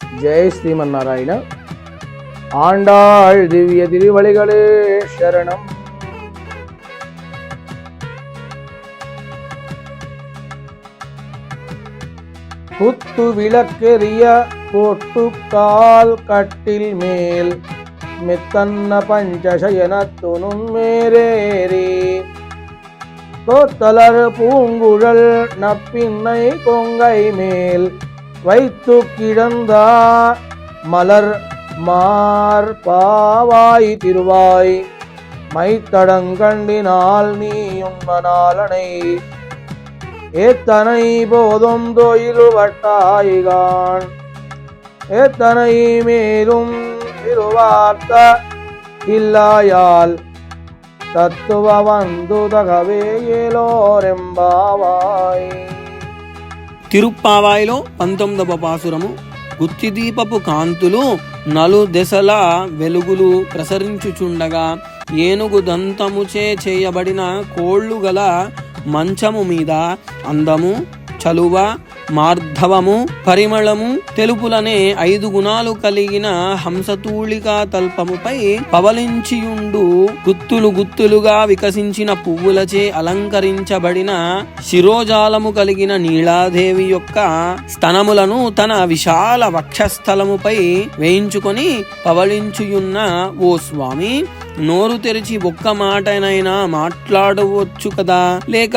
ஜெய் ஸ்ரீமன் நாராயண ஆண்டாள் திவ்ய திருவழிகளே சரணம். குத்து விளக்கெறிய போட்டு கால் கட்டில் மேல் மெத்தன்ன பஞ்சசயனத்துணும் மேரேறி. கோத்தலர் பூங்குழல் நப்பின்னை கொங்கை மேல் வைத்து கிடந்தார் மலர் மார் பாவாய் திருவாய். மைத்தடங்கண்டினால் நீ உங்கனாலனை ஏத்தனை போதும் தொயில் வட்டாயிகான். ஏத்தனை மேலும் திருவார்த்த இல்லாயால் தத்துவ வந்து தகவே இயலோரெம்பாவாய் తిరుప్పావాయిలో పంతొమ్మిదవ పాసురము. గుత్తిదీపపు కాంతులు నలు దశల వెలుగులు ప్రసరించుచుండగా ఏనుగు దంతముచే చేయబడిన కోళ్ళు గల మంచము మీద అందము చలువ మార్ధవము పరిమళము తెలుపులనే ఐదు గుణాలు కలిగిన హంసతూళికా తల్పముపై పవలించియుండు గుత్తులు గుత్తులుగా వికసించిన పువ్వులచే అలంకరించబడిన శిరోజాలము కలిగిన నీలాదేవి యొక్క స్తనములను తన విశాల వక్షస్థలముపై వేయించుకొని పవళించుయున్న ఓ స్వామి నోరు తెరిచి ఒక్క మాటనైనా మాట్లాడవచ్చు కదా? లేక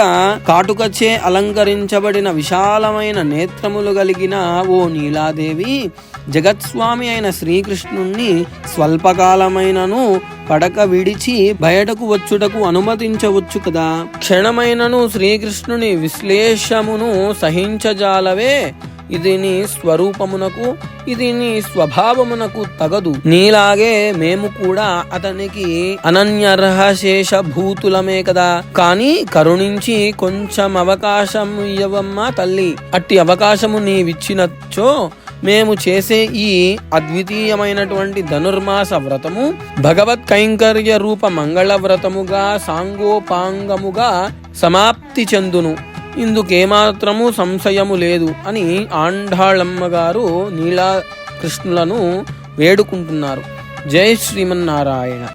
కాటుకచే అలంకరించబడిన విశాలమైన నేత్రములు కలిగిన ఓ నీలాదేవి జగత్స్వామి అయిన శ్రీకృష్ణుణ్ణి స్వల్పకాలమైనను పడక విడిచి బయటకు వచ్చుటకు అనుమతించవచ్చు కదా? క్షణమైనను శ్రీకృష్ణుని విశ్లేషమును సహించజాలవే. ఇది నీ స్వరూపమునకు ఇది నీ స్వభావమునకు తగదు. నీలాగే మేము కూడా అతనికి అనన్యర్హ శేష భూతులమే కదా. కాని కరుణించి కొంచెం అవకాశం ఇవ్వమ్మా తల్లి. అట్టి అవకాశము నీవిచ్చినచ్చో మేము చేసే ఈ అద్వితీయమైనటువంటి ధనుర్మాస వ్రతము భగవత్ కైంకర్య రూప మంగళ వ్రతముగా సాంగోపాంగముగా సమాప్తి చెందును. ఇందుకేమాత్రము సంశయము లేదు అని ఆండాళమ్మ గారు నీలా కృష్ణులను వేడుకుంటున్నారు. జై శ్రీమన్నారాయణ.